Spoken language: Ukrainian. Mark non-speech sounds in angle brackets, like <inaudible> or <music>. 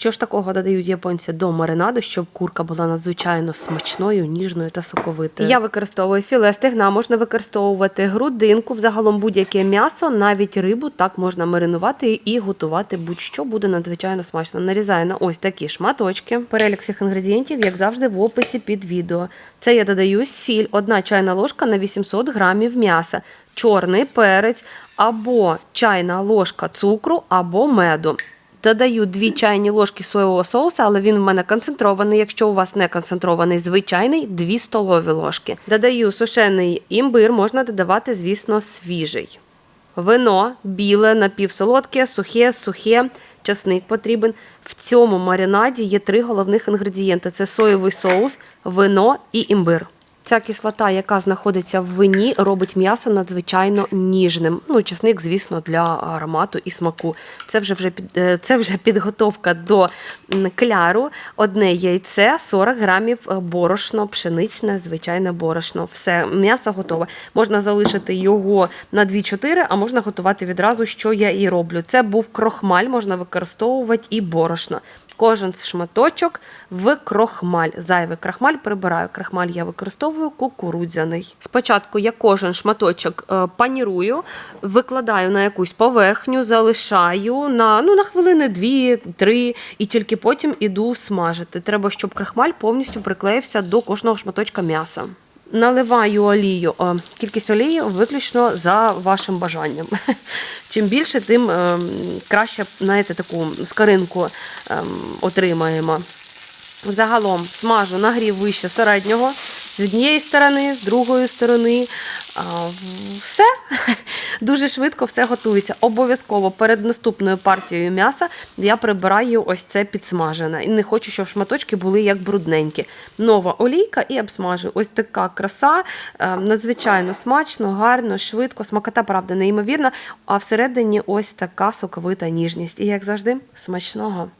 Що ж такого додають японці до маринаду, щоб курка була надзвичайно смачною, ніжною та соковитою? Я використовую філе стегна, можна використовувати грудинку, взагалом будь-яке м'ясо, навіть рибу так можна маринувати і готувати будь-що буде надзвичайно смачно. Нарізаю на ось такі шматочки. Перелік всіх інгредієнтів, як завжди, в описі під відео. Це я додаю сіль, одна чайна ложка на 800 грамів м'яса, чорний перець або чайна ложка цукру або меду. Додаю 2 чайні ложки соєвого соуса, але він в мене концентрований. Якщо у вас не концентрований, звичайний 2 столові ложки. Додаю сушений імбир, можна додавати, звісно, свіжий. Вино біле, напівсолодке, сухе, сухе, часник потрібен. В цьому маринаді є три головних інгредієнти: це соєвий соус, вино і імбир. Ця кислота, яка знаходиться в вині, робить м'ясо надзвичайно ніжним. Ну, чесник, звісно, для аромату і смаку. Це вже вже е, це вже підготовка до кляру. Одне яйце, 40 грамів е, борошно, пшеничне, звичайне борошно. Все, м'ясо готове. Можна залишити його на 2-4, а можна готувати відразу, що я і роблю. Це був крохмаль, можна використовувати і борошно. Кожен шматочок в крохмаль. Зайвий крахмаль прибираю. Крахмаль я використовую кукурудзяний. Спочатку я кожен шматочок е, панірую, викладаю на якусь поверхню, залишаю на, ну, на хвилини 2-3 і тільки потім іду смажити. Треба, щоб крахмаль повністю приклеївся до кожного шматочка м'яса. Наливаю олію. Кількість олії виключно за вашим бажанням. <laughs> Чим більше, тим ем, краще знаєте, таку скаринку ем, отримаємо. Загалом смажу нагрів вище середнього з однієї сторони, з другої сторони. Все <laughs> дуже швидко все готується. Обов'язково перед наступною партією м'яса я прибираю ось це підсмажене. І не хочу, щоб шматочки були як брудненькі. Нова олійка і обсмажую. Ось така краса, е, надзвичайно смачно, гарно, швидко. Смакота, правда, неймовірна. А всередині ось така соковита ніжність. І як завжди, смачного.